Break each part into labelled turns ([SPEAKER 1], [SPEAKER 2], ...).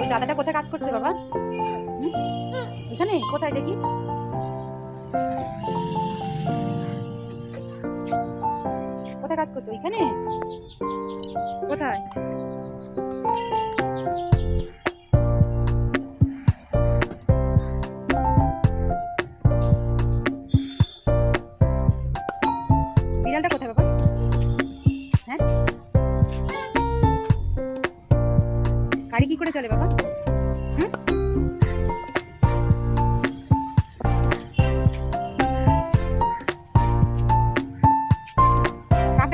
[SPEAKER 1] ওই দাদাটা কোথায় কাজ করছে বাবা? এখানে, কোথায় দেখি? কোথায় কাজ করছ? ওইখানে? কোথায়? বিড়ালটা কোথায় বাবা? গাড়ি কি করে চলে বাবা হুম? কাক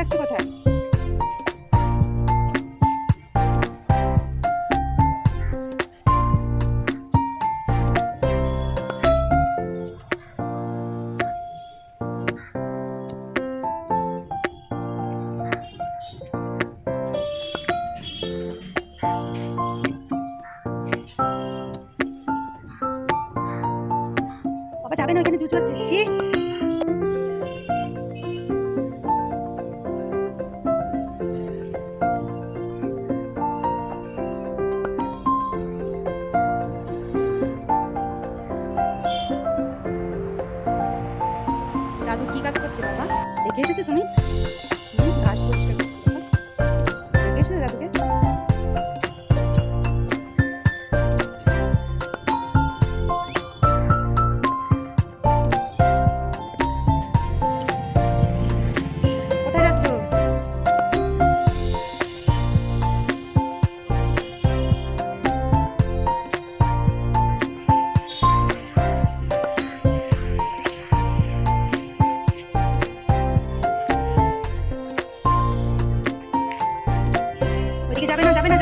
[SPEAKER 1] বাবা যাবে না, ওইখানে জুজু হচ্ছে ছি। দাদু কি কাজ করছে বাবা? দেখে এসেছ তুমি? পরিষ্কার করছে দেখে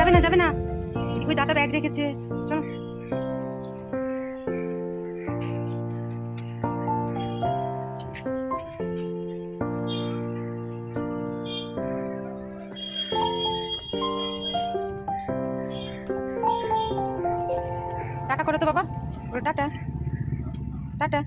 [SPEAKER 1] যাবে না যাবে না। ওই দাদা ব্যাগ রেখেছে। চলো। টাটা করো তো বাবা। টাটা। টাটা।